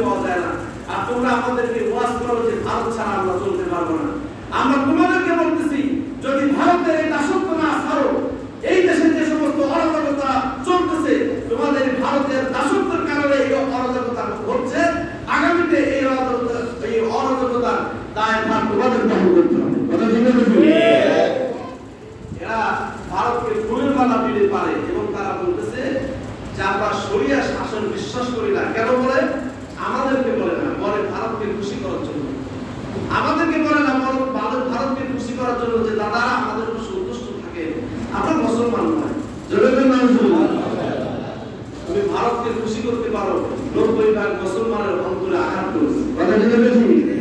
পাওয়া যায় এরা ভারতকে এবং তারা বলতেছে যে আমরা শরিয়া শাসন বিশ্বাস করি না। কেন বলে আমাদেরকে বলে না বলে ভারতকে খুশি করার জন্য আমাদেরকে বলে না বরং ভারত ভারতকে খুশি করার জন্য যে দাদা আমাদের উপর সন্তুষ্ট থাকে আমরা মুসলমান নয় জনগণ মানুষ তুমি ভারতকে খুশি করতে পারো নব্বই ভাগ মুসলমানের অন্তরে আঘাত করেছে কথা ঠিক আছে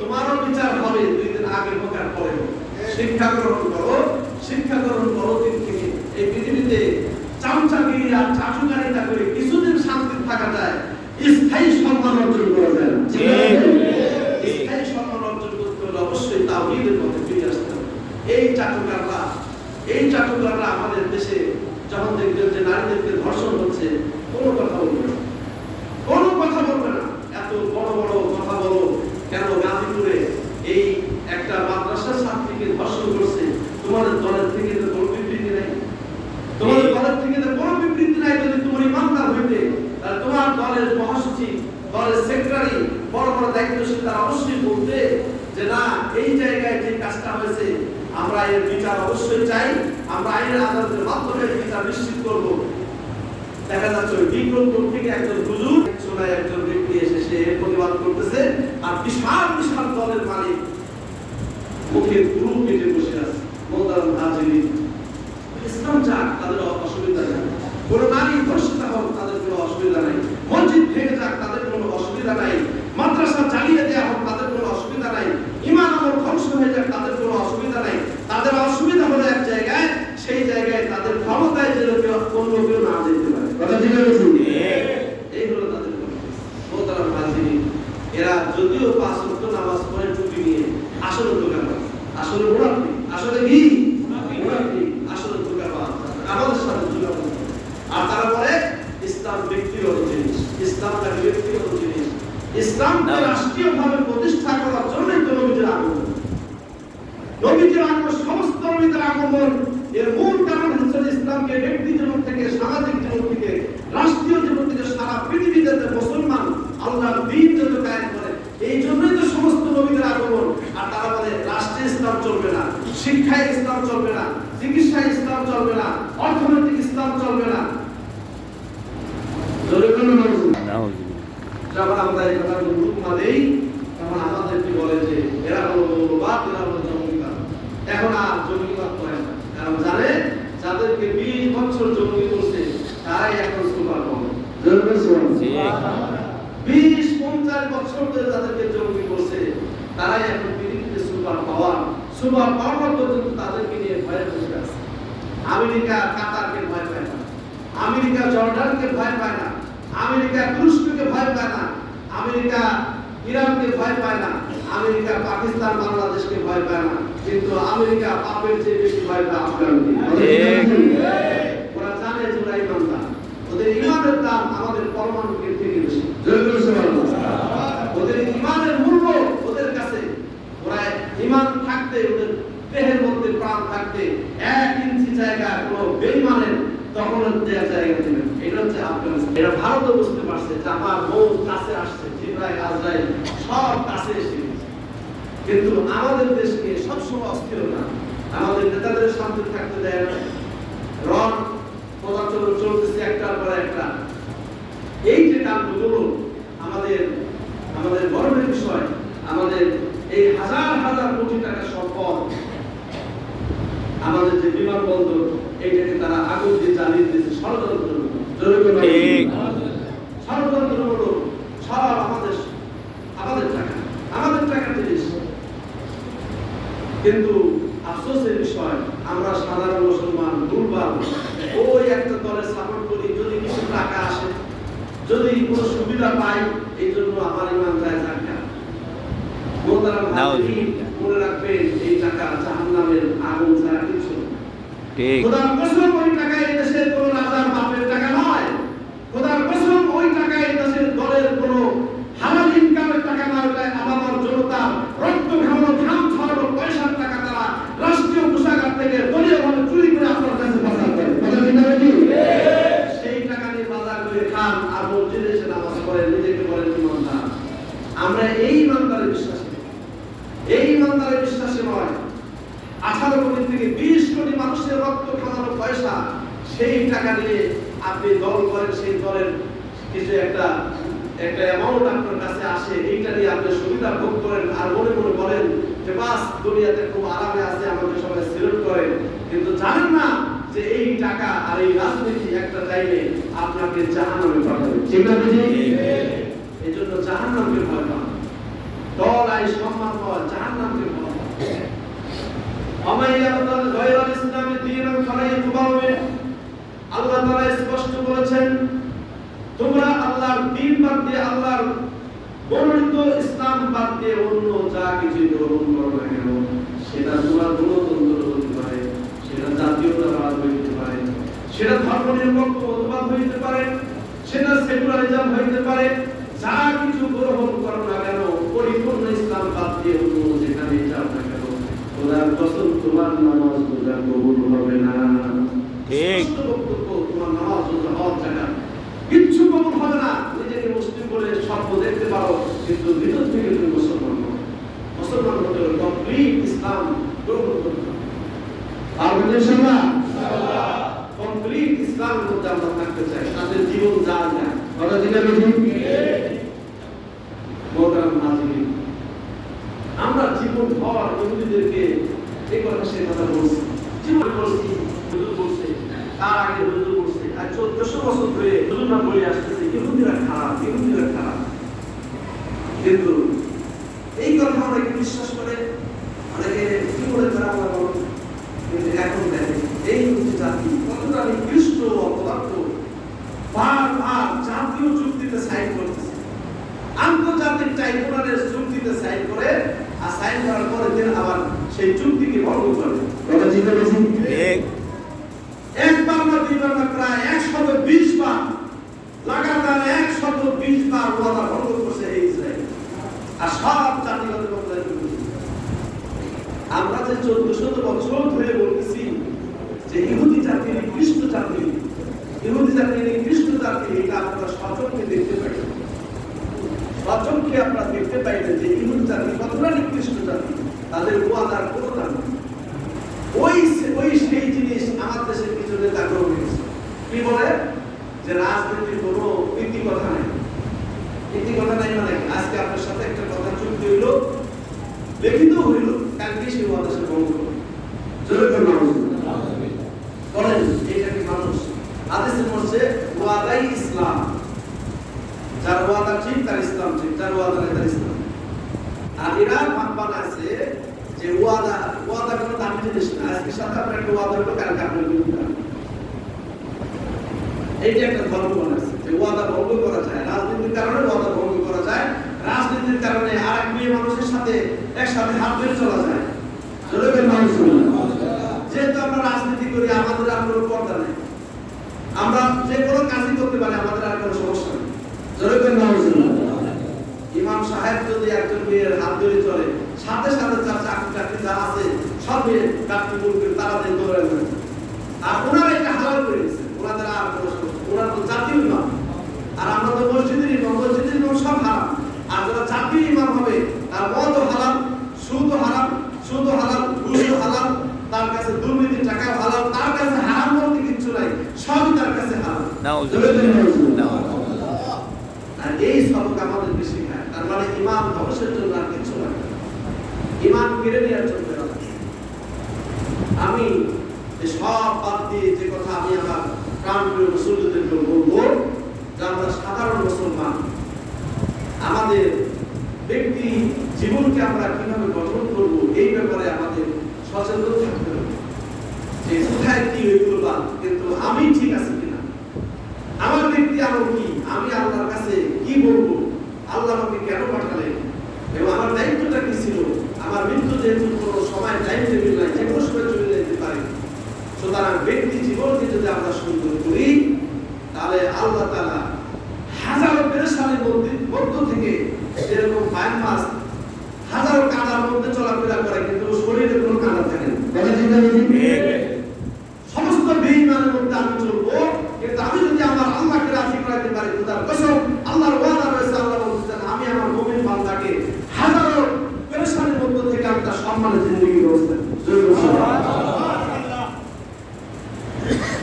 তোমারও বিচার হবে দুই দিন আগে হোক আর পরে হোক শিক্ষা গ্রহণ করো শিক্ষা গ্রহণ করো দিন থেকে এই পৃথিবীতে চামচাগিরি আর চাটুকারিতা করে কিছুদিন শান্তি থাকা যায় স্থায়ী সম্মান অর্জন করা যায় না ঠিক আছে? স্থায়ী সম্মান অর্জন করতে হলে অবশ্যই তাওহীদের পথে ফিরে আসতে হবে এই চাটুকাররা এই চাটুকাররা আমাদের দেশে যখন দেখবেন যে নারীদেরকে ধর্ষণ হচ্ছে কোনো কথা বলবে না কোনো কথা বলবে না এত বড় বড় কথা বলো কেন গাজীপুরে এই একটা মাদ্রাসার ছাত্রীকে ধর্ষণ করছে তোমাদের দলের থেকে তো কোনো বিবৃতি নাই তোমাদের দলের থেকে তো কোনো বিবৃতি নাই যদি তোমার ইমানদার হইতে তাহলে তোমার দলের মহাসচিব দলের সেক্রেটারি বড় বড় দায়িত্বশীল তারা অবশ্যই বলতে যে না এই জায়গায় যে কাজটা হয়েছে আমরা এর বিচার অবশ্যই চাই, আমরা আইনের আদালতের মাধ্যমে বিচার নিশ্চিত করব। দেখা যাচ্ছে ওই বিক্রমপুর থেকে একজন হুজুর চোরাই একজন ব্যক্তি এসে সে প্রতিবাদ করতেছে, আর বিশাল বিশাল দলের মালিক মুখে গুরু কেটে বসে 咱们那是定。বিশ পঞ্চাশ বছর ধরে যাদেরকে জঙ্গি করছে। তারাই এখন পৃথিবীতে সুপার পাওয়ার। সুপার পাওয়ার পর্যন্ত তাদেরকে নিয়ে ভয়ে বসে আছে। আমেরিকা কাতারকে ভয় পায় না। আমেরিকা জর্ডানকে ভয় পায় না। আমেরিকা তুরস্ককে ভয় পায় না। আমেরিকা ইরানকে ভয় পায় না। আমেরিকা পাকিস্তান বাংলাদেশকে ভয় পায় না। কিন্তু আমেরিকা পাপের চেয়ে বেশি ভয় পায় আফগানকে ওরা জানে যে ওরা ইমানদার ওদের ইমানের দাম আমাদের পরমাণুকে থেকে বেশি। ওদের ইমানের মূল্য ওদের কাছে। ওরা ইমান থাকতে, ওদের দেহের মধ্যে প্রাণ থাকতে এক ইঞ্চি জায়গা কোনো বেইমানের তখন দেওয়া জায়গা দেবেন এটা হচ্ছে আফগানিস্তান। এটা ভারতও বুঝতে পারছে যে মৌ কাছে আসছে, জিব্রাইল, আজরাইল, সব কাছে এসে কিন্তু আমাদের দেশকে সবসময় অস্থিরতা আমাদের নেতাদের শান্তি থাকতে দেয় না। রন পদাচরণ চলতেছে একটার পর একটা। এই যে কাণ্ডগুলো আমাদের আমাদের গর্বের বিষয়, আমাদের এই হাজার হাজার কোটি টাকা সম্পদ, আমাদের যে বিমানবন্দর, এইটাকে তারা আগুন দিয়ে জ্বালিয়ে দিয়েছে ষড়যন্ত্র ঠিক। ষড়যন্ত্রমূলক সব আমাদের আমাদের টাকা আমাদের টাকা জিনিস কিন্তু আফসোসের বিষয় আমরা সাধারণ মুসলমান দুর্বল ওই একটা দলের সাপোর্ট করি যদি কিছু টাকা আসে যদি কোনো সুবিধা পাই এই জন্য আমার ইমান যায় জাকা মোহতারাম হাজিরিন, মনে রাখবেন এই টাকা জাহান্নামের আগুন ছাড়া কিছু না। ঠিক খোদার কসম ওই টাকা এই দেশের কোনো রাজার বাপের টাকা নয় খোদার কসম ওই টাকা এই দেশের দলের কোনো আমরা এই ইমানদারের বিশ্বাসী এই ইমানদারের বিশ্বাসী নয় আঠারো কোটি থেকে বিশ কোটি মানুষের রক্ত খাওয়ানো পয়সা সেই টাকা নিয়ে আপনি দল করেন, সেই দলের কিছু একটা একটা অ্যামাউন্ট আপনার কাছে আসে, এইটা নিয়ে আপনি সুবিধা ভোগ করেন। আর মনে মনে বলেন যে, বাস, দুনিয়াতে খুব আরামে আছে আমাদের সবাই সিলেক্ট করেন। কিন্তু জানেন না যে এই টাকা আর এই রাজনীতি একটা টাইমে আপনাকে জাহান্নামে পাঠাবে। ঠিক না এই জন্য জাহান্নামকে ভয় পান। দল আই সম্মান পাওয়া জাহান্নামকে ভয় পান। আমায় ইয়ারতাল গায়রাল ইসলামে দীনান ফালা ইয়াকবালু আল্লাহ তাআলা স্পষ্ট বলেছেন তোমরা আল্লাহর দ্বীন বাদ দিয়ে আল্লাহর বর্ণিত ইসলাম বাদ দিয়ে অন্য যা কিছু গ্রহণ করো না কেন সেটা তোমার গণতন্ত্র হতে পারে সেটা জাতীয়তাবাদ হইতে পারে সেটা ধর্ম নিরপেক্ষ মতবাদ হইতে পারে সেটা সেকুলারিজম হইতে পারে যা কিছু গ্রহণ করো না কেন পরিপূর্ণ ইসলাম বাদ দিয়ে অন্য যেখানে যাও না কেন খোদার কসম তোমার নামাজ রোজা কবুল হবে না ঠিক। স্পষ্ট বক্তব্য, তোমার নামাজ রোজা হজ জাকাত কিচ্ছু কবুল হবে না নিজেকে মুসলিম বলে স্বপ্ন দেখতে পারো কিন্তু ভিতর থেকে তুমি মুসলমান নও। মুসলমান হতে হলে কমপ্লিট ইসলাম গ্রহণ করতে হবে আর বুঝে শোনা কমপ্লিট ইসলামের মধ্যে আমরা থাকতে চাই তাদের জীবন যা যায় কথা দিলে মোহতারাম নাজিরিন আমরা জীবন ভর ইহুদিদেরকে এই কথা সে কথা বলছি জীবন বলছি হুজুর বলছে তার আগে হুজুর বলছে আর চোদ্দশো বছর ধরে হুজুররা বলে আসতেছে ইহুদিরা খারাপ ইহুদিরা খারাপ কিন্তু এই কথা অনেকে বিশ্বাস করে অনেকে কি বলে তারা আমরা বলো কিন্তু এখন দেখেন এই হচ্ছে জাতি কতটা নিকৃষ্ট অপদার্থ বারবার জাতীয় চুক্তিতে সাইন করতেছে আন্তর্জাতিক ট্রাইব্যুনালের চুক্তিতে সাইন করে আর সাইন করার পরের দিন আবার সেই চুক্তিকে ভঙ্গ করে কথা চিন্তা করছি ঠিক একবার না দুইবার না প্রায় একশত বিশ বার লাগাতার একশত বিশ বার ওয়াদা ভঙ্গ করছে এই ইসরায়েল আর সব জাতিগত বদলাই আমরা যে চোদ্দ শত বছর ধরে বলতেছি যে ইহুদি জাতি নিকৃষ্ট জাতি ইহুদি জাতি নিকৃষ্ট জাতি এটা আপনারা সচক্ষে দেখতে পাই সচক্ষে আপনারা দেখতে পাইবেন যে ইহুদি জাতি কতটা নিকৃষ্ট জাতি তাদের ওয়াদার কোনো দাম নেই। ওই সে- ওই সেই জিনিস আমার দেশের কিছু নেতা গ্রহণ করেছে কি বলে যে রাজনীতির কোনো নীতি কথা নাই নীতি কথা নাই মানে কি? আজকে আপনার সাথে একটা কথা চুক্তি হইল লিখিত হইল কালকে সেই ওয়াদা বন্ধ করবে জোরে করে মানুষ বলেন এটা কি মানুষ হাদিসের মধ্যে ওয়াদাই ইসলাম যার ওয়াদা ঠিক তার ইসলাম ঠিক যার ওয়াদা নাই তার ইসলাম আর এরা ভাব বানাচ্ছে যে ওয়াদা ওয়াদা কোনো দামি জিনিস না আজকে সাথে আপনার একটা ওয়াদা হলো কালকে আপনার বিরুদ্ধে হবে। এইটা একটা ধর্ম বানাচ্ছে যে ওয়াদা ভঙ্গ করা যায় রাজনীতির কারণে ওয়াদা ভঙ্গ করা যায় রাজনীতির কারণে আর এক মেয়ে মানুষের সাথে একসাথে হাত ধরে চলা যায় জোরে করে মানুষ বলে। যেহেতু আমরা রাজনীতি করি আমাদের আর কোনো পর্দা নেই আমরা যে কোনো কাজই করতে পারি আমাদের আর কোনো সমস্যা নেই জোরে করে মানুষ বলে। ইমাম সাহেব যদি একজন মেয়ের হাত ধরে চলে। সাথে সাথে তার চাকরি টাকরি যা আছে সব চাকরি করবে তারা দেন ধরে। আর ওনারা এটা হালাল করে দিচ্ছে ওনাদের আর কোনো সমস্যা তো জাতীয় ইমাম। আর আমরা তো মসজিদের ইমাম মসজিদের ইমাম সব হারাম। আর যারা জাতীয় ইমাম হবে তার মদ হালাল সুদ হারাম সুদ হালাল ঘুষ হালাল তার কাছে দুর্নীতি টাকা হালাল তার কাছে হারাম বলতে কিচ্ছু নাই সবই তার কাছে হালাল নাউজুবিল্লাহ আর এই সবক আমাদের বেশি খায় তার মানে ইমাম ধ্বংসের জন্য আর কিছু লাগে না। কেড়ে আমি সব বাদ দিয়ে যে কথা আমি আমার প্রাণপ্রিয় মুসলিমদেরকে বলব যে আমরা সাধারণ মুসলমান, আমাদের ব্যক্তি জীবনকে আমরা কীভাবে গঠন করব এই ব্যাপারে আমাদের সচেতন থাকতে হবে যে কোথায় কি বা কিন্তু আমি ঠিক আছি কিনা আমার ব্যক্তি আমল কি আমি আল্লাহর কাছে কি বলব আল্লাহ আমাকে কেন পাঠালেন এবং আমার দায়িত্বটা কি ছিল আমার মৃত্যু যেহেতু কোনো সময় টাইম টেবিল নাই যে কোনো সময় চলে যেতে পারে সুতরাং ব্যক্তি জীবনকে যদি আমরা সুন্দর করি তাহলে আল্লাহ তাআলা হাজারো পেরেশানির মধ্যে মধ্য থেকে যেরকম ফাইন মাস হাজারো কাঁদার মধ্যে চলাফেরা করে কিন্তু ওর শরীরে কোনো কাঁদা থাকে না কথা চিন্তা ঠিক সমস্ত বেঈমানের মধ্যে আমি চলবো কিন্তু আমি যদি আমার আল্লাহকে রাজি করাতে পারি খোদার কসম আল্লাহর ওয়াদা রয়েছে আল্লাহ বলছেন আমি আমার মুমিন বান্দা সম্মানের জিন্দগি ব্যবস্থা জয় মুসলমান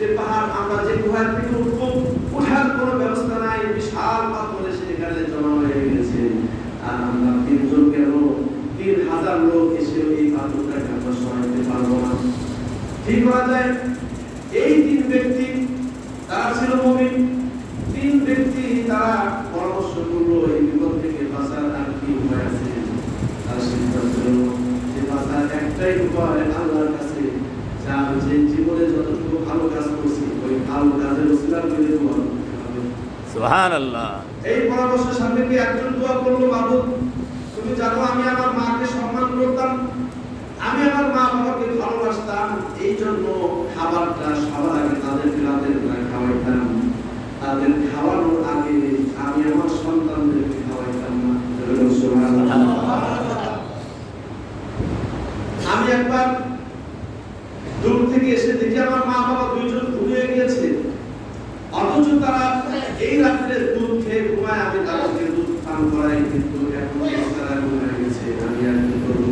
যে পাহাড়, আমরা যে গুহার থেকে উঠবো, উঠার কোনো ব্যবস্থা নাই। বিশাল পাথরে সেখানে জমা হয়ে গেছে। আর আমরা তিনজন কেন? তিন হাজার লোক এসে এই পাথরটাকে আমরা সরাইতে পারব না। ঠিক করা যায় এই তিন ব্যক্তি তারা ছিল মমিন তিন ব্যক্তি তারা পরামর্শ করল এই বিপদ থেকে বাঁচার আর কি উপায় আছে তারা সিদ্ধান্ত নিল যে বাঁচার একটাই উপায় আল্লাহর কাছে যা যে জীবনে যতটুকু ভালো কাজ করছি ওই ভালো কাজের ওসিলা করে দোয়া করতে হবে সুহান আল্লাহ এই পরামর্শের সামনে কি একজন দোয়া করল মাহবুব তুমি জানো আমি আমার মাকে সম্মান করতাম আমি আমার মা বাবাকে ভালোবাসতাম এই জন্য খাবারটা সবার আগে তাদেরকে রাতের বেলা খাওয়াইতাম তাদের খাওয়ানোর আগে আমি আমার সন্তানদেরকে খাওয়াইতাম না আমি একবার দূর থেকে এসে দেখি আমার মা বাবা দুইজন ঘুমিয়ে গিয়েছে অথচ তারা এই রাত্রে দুধ খেয়ে ঘুমায় আমি তাদেরকে দুধ পান করাই কিন্তু আমি আর কি করব?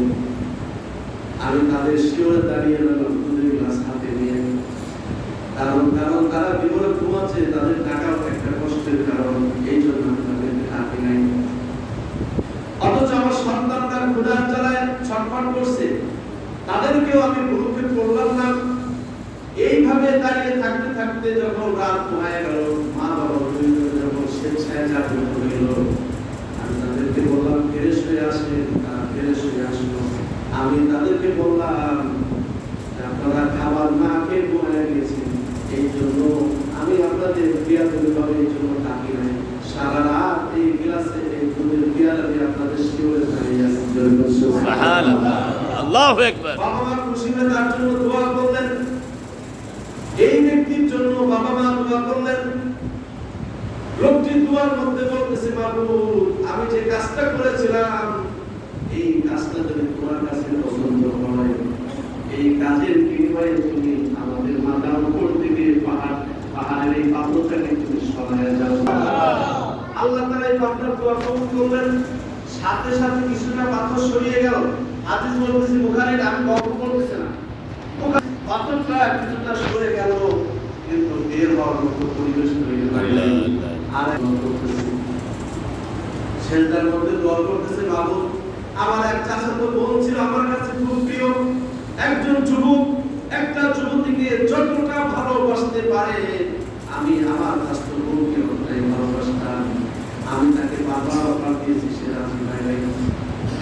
আমি তাদের শিওরে দাঁড়িয়ে রইলাম দুধের গ্লাস হাতে নিয়ে। কারণ কারণ তারা বিপদে ঘুমাচ্ছে, তাদের টাকাও একটা কষ্টের কারণ, এই জন্য আমি তাদেরকে নাই। অথচ আমার সন্তানরা ক্ষুধার জ্বালায় ছটফট করছে। তাদেরকেও আমি ভুরুক্ষেপ করলাম না। এইভাবে দাঁড়িয়ে থাকতে থাকতে যখন রাত হয়ে গেল, মা বাবা যখন স্বেচ্ছায় চাকরি করে গেল আমি তাদেরকে বললাম ফেরে তারা ফেরে আসলো আমি তাদেরকে বললাম আপনারা খাবার না খেয়ে ঘুমায় গেছেন এই জন্য আমি আপনাদের ক্রিয়া তৈরি এই জন্য ডাকি নাই সারা রাত এই গ্লাসে এই দুধের পেয়ালা দিয়ে আপনাদের শিওরে দাঁড়িয়ে আছে আল্লাহু আকবার বাবা মা খুশি তার জন্য দোয়া করলেন এই ব্যক্তির জন্য বাবা মা দোয়া করলেন লোকটি দোয়ার মধ্যে বলতেছে বাবু আমি যে কাজটা করেছিলাম এই কাজটা যদি তোমার কাছে পছন্দ হয় এই কাজের বিনিময়ে তুমি আমাদের মাথার উপর থেকে পাহাড় পাহাড়ের এই পাথরটাকে তুমি সরায় যাও আল্লাহ তাআলা এই পাথর দোয়া কবুল করলেন। সাথে সাথে কিছুটা পাথর সরিয়ে গেল। হাদিস বলতেছে বুখারীর আমি গল্প বলতেছি না। পাথরটা কিছুটা সরে গেল। কিন্তু বের হওয়ার মতো পরিবেশ তৈরি। আর করতেছে সেজদার মধ্যে দোয়া করতেছে বাবু আমার এক চাচাতো বোন ছিল, আমার কাছে খুব প্রিয়। একজন যুবক, একটা যুবতীকে যতটা ভালোবাসতে পারে, আমি আমার চাচাতো বোনকে অতটাই ভালোবাসতাম। আমি তাকে বারবার অফার দিয়েছি, সে রাজি নাই।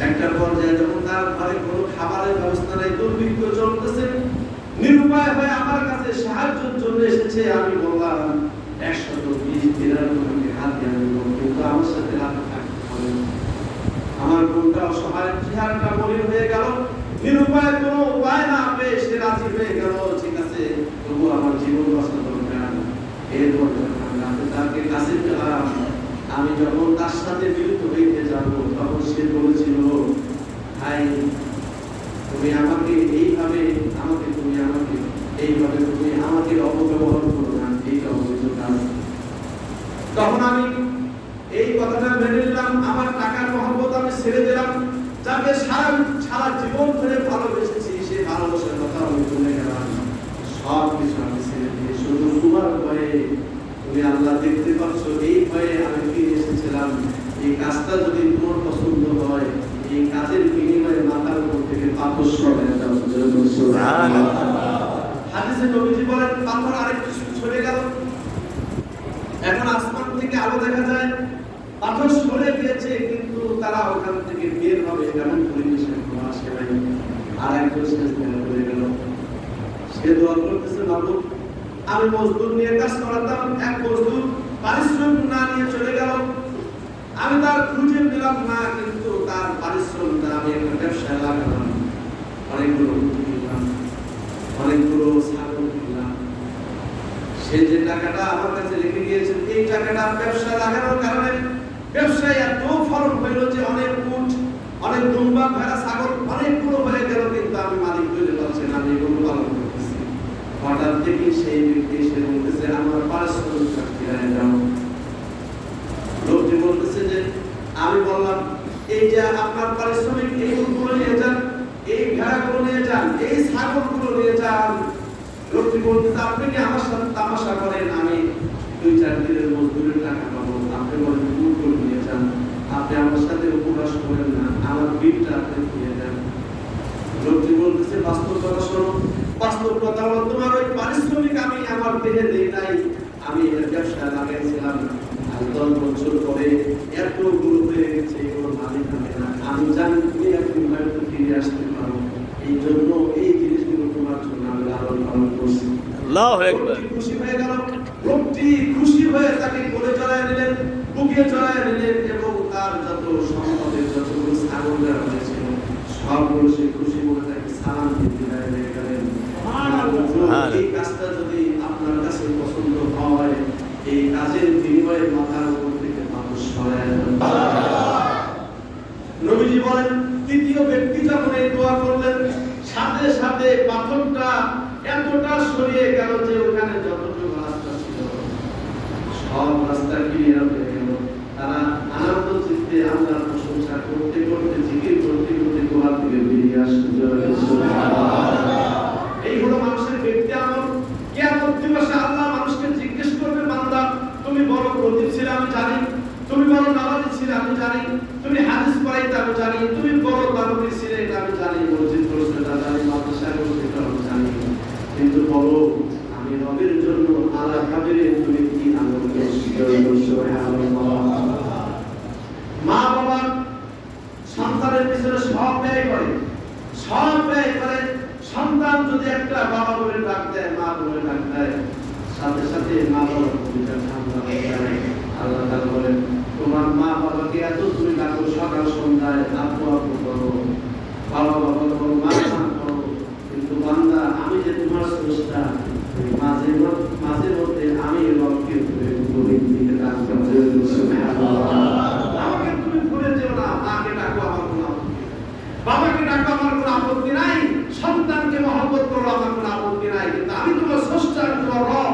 একটা পর্যায়ে যখন তার ঘরে কোনো খাবারের ব্যবস্থা নেই, দুর্ভিক্ষ চলতেছে, নিরুপায় হয়ে আমার কাছে সাহায্যের জন্য এসেছে। আমি বললাম, একশত বিশ দিনের হাত দিয়ে আমি কিন্তু আমার সাথে হাত আমার বোনটা অসহায়, চেহারাটা মলিন হয়ে গেল। নিরুপায় কোনো উপায় না পেয়ে রাজি হয়ে গেল। ঠিক আছে, তবু আমার জীবন বাঁচা দরকার এরপর তাকে কাছে পেলাম। আমি যখন তার সাথে বিরুদ্ধ হইতে যাব, তখন সে বলেছিল, ভাই, তুমি আমাকে এইভাবে, আমাকে তুমি আমাকে, এইভাবে তুমি আমাকে অপব্যবহার করো না এইটা অবৈধ তখন আমি এই কথাটা মেনে নিলাম, আমার টাকার আমি ছেড়ে দিলাম, যাকে সারা সারা জীবন ধরে ভালোবেসেছি, সে ভালোবাসার কথা আমি ভুলে গেলাম। সব কিছু আমি ছেড়ে দিয়ে শুধু তোমার ভয়ে। তুমি আল্লাহ দেখতে পাচ্ছ, এই ভয়ে আমি ফিরে এসেছিলাম। এই কাজটা যদি তোমার পছন্দ হয়, এই কাজের বিনিময়ে মাথার উপর থেকে পাথর সরে হাদিসে নবীজি বলেন, পাথর আরেকটু সরে গেল। এখন আসমান থেকে আলো দেখা যায়। পাথর সরে গিয়েছে, কিন্তু তারা ওখান থেকে বের হবে এমন পরিবেশে তোমার সেবাই আর একজন গেল সে দোয়া করতেছে আমি মজদুর নিয়ে কাজ করাতাম, এক মজদুর পারিশ্রমিক না নিয়ে চলে গেল। আমি তার খুঁজে পেলাম না, কিন্তু তার আমি একটা ব্যবসায় লাগালাম। অনেকগুলো কিনলাম, অনেকগুলো ছাগল কিনলাম। সে যে টাকাটা আমার কাছে রেখে গিয়েছে, এই টাকাটা ব্যবসায় লাগানোর কারণে ব্যবসায় এত ফলন হইল যে অনেক উট, অনেক দুম্বা, ভেড়া, ছাগল অনেকগুলো হয়ে গেল, কিন্তু আমি মালিক হইতে পারছি না, আমি এগুলো পালন করতেছি। হঠাৎ দেখি সেই ব্যক্তি এসে বলতেছে, আমার পারিশ্রমিক ফিরাই দাও লোকটি বলতেছে যে, আমি বললাম, এই যে আপনার পারিশ্রমিক এই উটগুলো নিয়ে যান, এই ভেড়াগুলো নিয়ে যান, এই ছাগলগুলো নিয়ে যান। লোকটি বলতেছে, আপনি কি আমার সাথে তামাশা করেন? আমি দুই চার দিনের মজদুরের টাকা পাবো। আপনি বলেন উটগুলো নিয়ে যান আপনি আমার সাথে করেন না। আমার বিলটা আপনি দিয়ে দেন। লোকটি বলতেছে বাস্তব কথা শোনো বাস্তব কথা হলো তোমার ওই পারিশ্রমিক আমি আমার দেহে দেই নাই। আমি এর ব্যবসায় লাগাইছিলাম। দশ বছর পরে এতগুলো হয়ে গেছে এগুলো মালিক আমি না। আমি জানি তুমি একদিন হয়তো ফিরে আসতে পারো। এই জন্য এই জিনিসগুলো তোমার জন্য আমি লালন পালন করছি। খুশি হয়ে গেল। লোকটি খুশি হয়ে তাকে কোলে চড়ায় নিলেন বুকে চড়ায় নিলেন এবং তার যত সম্পদের যতগুলো ছাগল দেওয়া হয়েছিল সবগুলো সে খুশি মনে তাকে সালাম দিয়ে বিদায় হয়ে গেলেন। এই কাজটা যদি আপনার কাছে পছন্দ হয় এই কাজের বিনিময়ে মাথার উপর থেকে মানুষ সরায় নবীজি বলেন তৃতীয় ব্যক্তি যখন এই দোয়া করলেন সাথে সাথে পাথরটা এতটা সরিয়ে গেল যে ওখানে যতটুকু রাস্তা ছিল সব রাস্তা ক্লিয়ার হয়ে চিত্তে আল্লাহর প্রশংসা করতে করতে, জিকির করতে করতে গোয়া থেকে বেরিয়ে আসতে এই হলো মানুষের ব্যক্তি আমল। কিয়ামত দিবসে আল্লাহ মানুষকে জিজ্ঞেস করবে, বান্দা, তুমি বড় প্রদীপ ছিলে, আমি জানি। তুমি বড় নামাজি ছিলে, আমি জানি। তুমি হাদিস পড়াইতে, আমি জানি। তুমি বড় দারুণী ছিলে এটা আমি জানি মসজিদ করছ এটা জানি মাদ্রাসা করছ এটা আমি জানি কিন্তু বলো আমি রবের জন্য আলা কাবিরে তুমি কি আমল করছ মা বাবা সন্তানের পিছনে সব ব্যয় করে। সব ব্যয় করে সন্তান যদি একটা বাবা বলে ডাক দেয়, মা বলে ডাক দেয়, সাথে সাথে মা বাবার ভূমিকা ঠান্ডা হয়ে যায় আল্লাহ তাআলা বলেন, তোমার মা বাবাকে এত তুমি ডাকো, সকাল সন্ধ্যায় আপু আপু করো বাবা বাবা করো মা মা করো কিন্তু বান্দা, আমি যে তোমার স্রষ্টা, মাঝে মাঝে মধ্যে আমি রবকে তুমি গরিব দিকে ডাক আমাকে তুমি ভুলে যেও না মাকে ডাকো আমার কোনো আপত্তি নেই। বাবাকে ডাকো আমার কোনো আপত্তি নাই সন্তানকে মহব্বত করো আমার কোনো আপত্তি নাই কিন্তু আমি তোমার স্রষ্টা আমি তোমার রব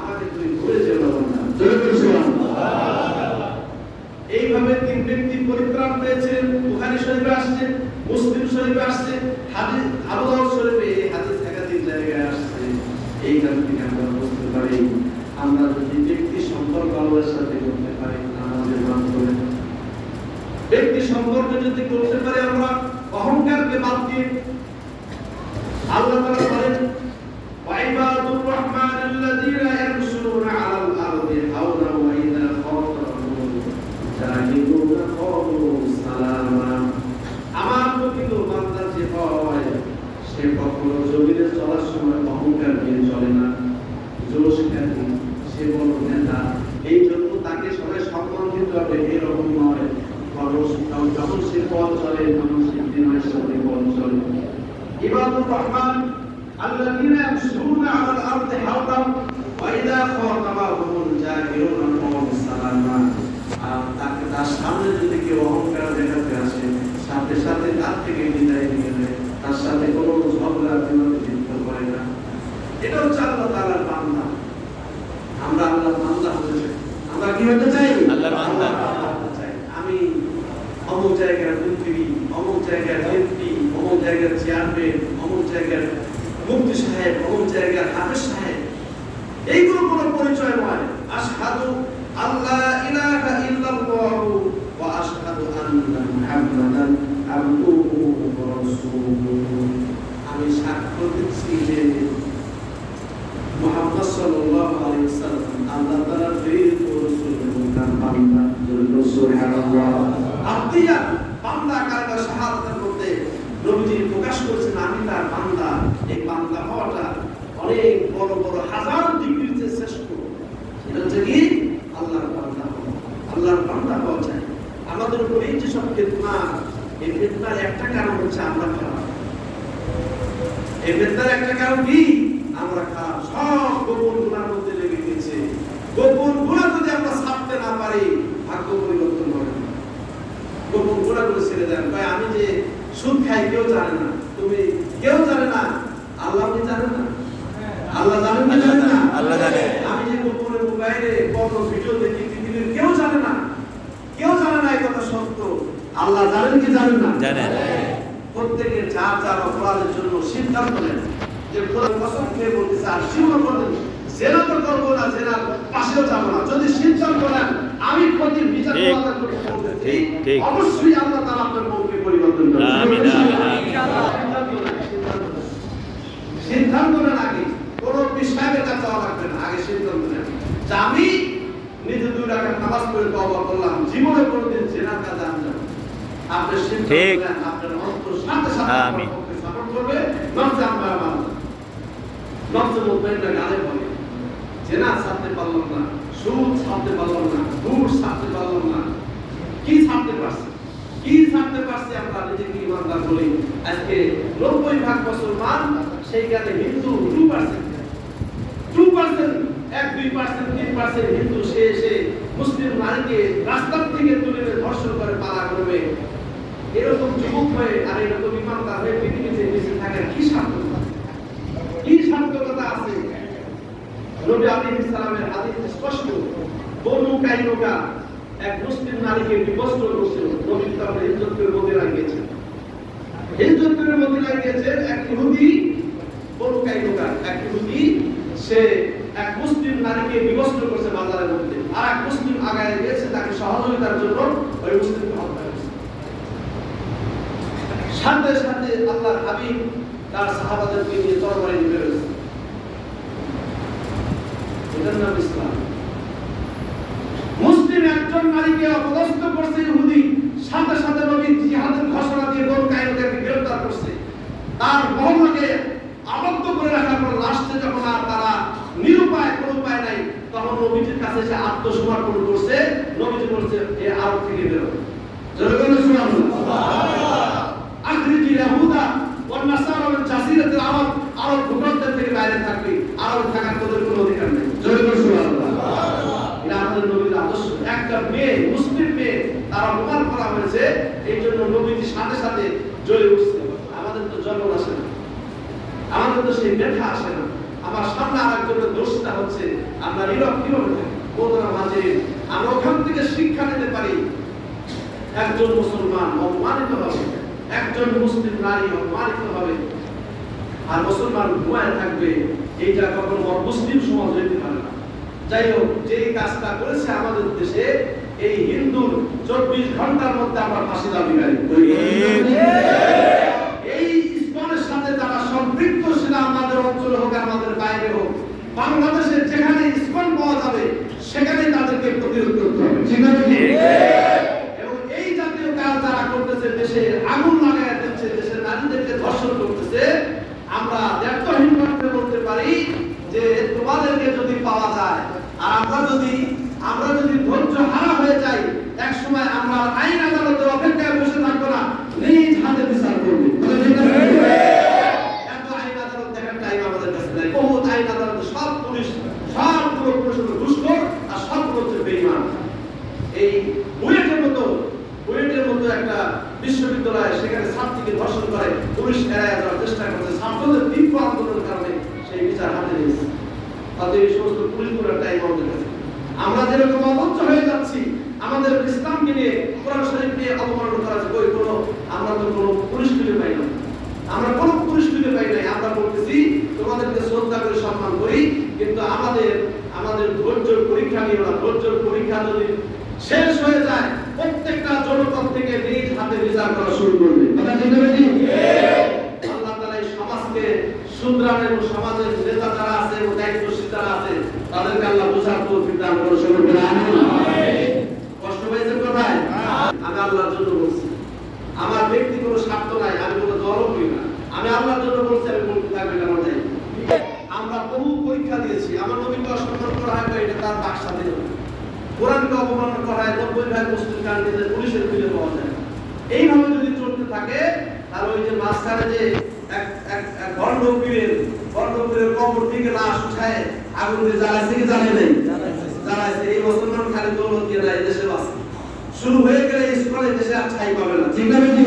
আমাকে তুমি ভুলে যেও না বান্দা। এইভাবে তিন ব্যক্তি পরিত্রাণ পেয়েছিলেন বুখারী শরীফে আসছে মুসলিম শরীফে আসছে, হাদিস আবু দাউদ শরীফে এই হাদিস একাধিক জায়গায় আসছে। এইখান থেকে আমরা বুঝতে পারি? আমরা যদি ব্যক্তি সম্পর্ক আল্লাহর সাথে করতে পারি আমাদের মাধ্যমে ব্যক্তি সম্পর্ক যদি করতে পারি, আমরা অহংকারকে বাদ দিয়ে আল্লাহ তারা বলেন ওয়াইবাদুর রহমানিল্লাযীনা ইয়ামশুনা আলাল আরদি হাওলা ওয়া ইযা খাতাবাহুম জাহিলুনা ক্বালু সালামা আমার প্রকৃত বান্দা যে হয় সে কখনো জমিনে চলার সময় অহংকার নিয়ে চলে না জোশ খ্যাতি সে বড় নেতা এই জন্য তাকে সবাই সম্মান দিতে হবে এরকম নয় মানুষ যখন সে পথ চলে তখন সে দিনের সাথে পথ চলে ইবাদুর রহমান الذين يمشون على الارض حولا واذا خاطبهم الجاهلون قالوا سلاما আর তাকে তার সামনে যদি কেউ অহংকার একটা কারণ হচ্ছে আমরা একটা কারণ কি? আমরা খারাপ। সব গোপন মধ্যে লেগে গেছি। গোপন গুণা যদি আমরা ছাড়তে না পারি ভাগ্য পরিবর্তন হবে না। গুণাগুলো ছেড়ে দেন। ভাই আমি যে সুদ খাই কেউ জানে না। তুমি কেউ জানে না। আল্লাহ আপনি জানেন না? আল্লাহ জানেন না? জানেন না আল্লাহ জানে। আমি যে গোপনে মোবাইলে কত ভিডিও দেখি পৃথিবীর কেউ জানে না। কেউ জানে না এই কথা সত্য। আল্লাহ জানেন কি জানেন না? জানেন। প্রত্যেকের যার যার অপরাধের জন্য সিদ্ধান্ত নেন যে খোদা কসম খেয়ে বলতেছে আর জীবন করবেন জেনা তো করব না পাশেও যাব না। যদি সিদ্ধান্ত আমি ক্ষতির বিচার ঠিক, ঠিক। অবশ্যই আল্লাহ তাআলা আপনার পরিবর্তন করবেন আমিন। সিদ্ধান্ত নেন, আগে। কোনো কাছে যাওয়া লাগবে না। আগে সিদ্ধান্ত নেন। যে আমি নিজে দুই রাখার নামাজ পড়ে তওবা করলাম জীবনে কোনোদিন জেনার কাজে আমি যাব আপনার সিদ্ধান্ত নেন, আপনার অন্তর সাথে সাথে আমিন। সাপোর্ট করবে নফসে আমরা আমার নফসে মুতমাইন্না গালে বলে। জেনা ছাড়তে পারলাম না, সুদ ছাড়তে পারলাম না, ঘুষ ছাড়তে পারলাম না। কি ছাড়তে পারছি? কি ছাড়তে পারছি আমরা নিজেকে ইমানদার বলি? আজকে নব্বই ভাগ মুসলমান, সেইখানে Hindu two percent two percent এক, দুই পার্সেন্ট তিন পার্সেন্ট হিন্দু, সে এসে মুসলিম নারীকে রাস্তার থেকে তুলে ধর্ষণ করে পালা করবে। এরকম যুবক হয়ে আর এরকম ইমানদার হয়ে পৃথিবীতে বেঁচে থাকার কি সার্থকতা কি সার্থকতা আছে নবী আলাইহিস সালামের হাদিস স্পষ্ট, বনু কাইনুকা এক মুসলিম নারীকে বিবস্ত্র করছিল। করে মধ্যে লাগিয়েছেন ইজ্জত করে মধ্যে লাগিয়েছেন এক ইহুদি, বনু কাইনুকা, এক ইহুদি। সে এক মুসলিম নারীকে বিবস্ত্র করছে বাজারের মধ্যে। আর এক মুসলিম আগায় গিয়েছে, তাকে সহযোগিতার জন্য ওই হত্যা করেছে। সাথে সাথে আল্লাহর হাবিব তার সাহাবাদেরকে নিয়ে তরবারি নাম ইসলাম মুসলিম একজন নারীকে অপদস্থ করছে ইহুদি, সাথে সাথে নবী জিহাদের ঘোষণা দিয়ে গোল কায়দাকে গ্রেফতার করছে। তার মহল্লাকে আবদ্ধ করে রাখার পর লাস্টে যখন আর তারা নিরুপায়, কোনো উপায় নাই, তখন নবীজির কাছে সে আত্মসমর্পণ করছে। নবীজি বলছে, এ আরব থেকে বেরো। জনগণ শুনাম আখরিজি ইয়াহুদা ওয়ান নাসারা মিন আরব আরব ভূখণ্ডের থেকে বাইরে থাকবে। আরব থাকার তোদের কোনো অধিকার নেই জনগণ সুবহানাল্লাহ এটা আমাদের নবীর আদর্শ একটা মেয়ে, মুসলিম মেয়ে, তার করা হয়েছে, এই জন্য সাথে সাথে জ্বলে উঠছে। আমাদের তো জন্ম আসে না। আমাদের তো সেই ব্যথা আসে না। আমার সামনে আর একজনের দোষটা হচ্ছে, আমরা নীরব কীভাবে থাকি? মাঝে আমরা ওখান থেকে শিক্ষা নিতে পারি। একজন মুসলমান অপমানিত হবে, একজন মুসলিম নারী অপমানিত হবে। আর মুসলমান ঘুমায় থাকবে, এইটা কখনো মুসলিম সমাজ হইতে পারে যাই হোক যে কাজটা করেছে আমাদের দেশে এই হিন্দুর চব্বিশ ঘণ্টার মধ্যে আমরা ফাঁসি দাবিকারী এই ইসলামের সাথে যারা সম্পৃক্ত ছিল আমাদের অঞ্চলে হোক আমাদের বাইরে হোক বাংলাদেশে যেখানে পাওয়া যাবে সেখানে তাদেরকে প্রতিরোধ করতে হবে। ঠিক আছে। এবং এই জাতীয় কাজ যারা করতেছে দেশে আগুন লাগায় দিচ্ছে দেশের নারীদেরকে ধর্ষণ করতেছে আমরা দায়িত্বহীন ভাবে বলতে পারি যে তোমাদেরকে যদি পাওয়া যায় আর আমরা যদি আমরা যদি ধৈর্য হারা হয়ে যাই এক সময় আমরা আইন আদালতের অপেক্ষায় বসে থাকব না নিজ হাতে বিচার করব কথা ঠিক আছে? এত আইন আদালত দেখার টাইম আমাদের কাছে নাই বহুত আইন আদালত সব পুলিশ সবগুলো পুলিশ হলো দুষ্কর আর সবগুলো হচ্ছে বেঈমান এই বুয়েটের মতো বুয়েটের মতো একটা বিশ্ববিদ্যালয় সেখানে ছাত্রীকে ধর্ষণ করে পুলিশ এড়ায় দেওয়ার চেষ্টা করছে ছাত্রদের তীব্র আন্দোলনের কারণে সেই বিচার হাতে নিয়েছে তাদের এই সমস্ত পুলিশগুলোর টাইম আমাদের কাছে আমরা যেরকম অবজ্ঞ হয়ে যাচ্ছি আমাদের ইসলামকে নিয়ে কোরআন শরীফ নিয়ে অপমাননা করা হচ্ছে কই কোনো আমরা তো কোনো পুলিশ খুঁজে পাই না আমরা কোনো পুলিশ খুঁজে পাই নাই আমরা বলতেছি তোমাদেরকে শ্রদ্ধা করে সম্মান করি কিন্তু আমাদের আমাদের ধৈর্যের পরীক্ষা নিয়ে না ধৈর্যের পরীক্ষা যদি শেষ হয়ে যায় প্রত্যেকটা জনপদ থেকে নিজ করা শুরু করবে। কথা আল্লাহ তাআলা এই সমাজকে এবং সমাজের নেতা যারা আছে এবং দায়িত্বশীল যারা আছে, তাদেরকে আল্লাহ বোঝার করে কষ্ট পেয়েছেন কোথায়? আমি আল্লাহর জন্য বলছি। আমার ব্যক্তি কোনো স্বার্থ নাই, আমি কোনো করি না। আমি আল্লাহর জন্য বলছি, আমি বলতে থাকবে কেন যাই আমরা বহু পরীক্ষা দিয়েছি। আমার অসম্মান করা হয় এটা তার বাক স্বাধীনতা কোরআনকে অপমান করা হয়, নব্বই পুলিশের খুঁজে পাওয়া যায় না। এইভাবে যদি চলতে থাকে, তাহলে ওই যে মাঝখানে যে এক কবর থেকে লাশ উঠায় আগুন দিয়ে জানে জ্বালাইছে। এই মুসলমান খালি দৌলত দিয়ে দেশে শুরু হয়ে গেলে স্কুলে দেশে আর ঠাই পাবে না। ঠিক না, বেটি?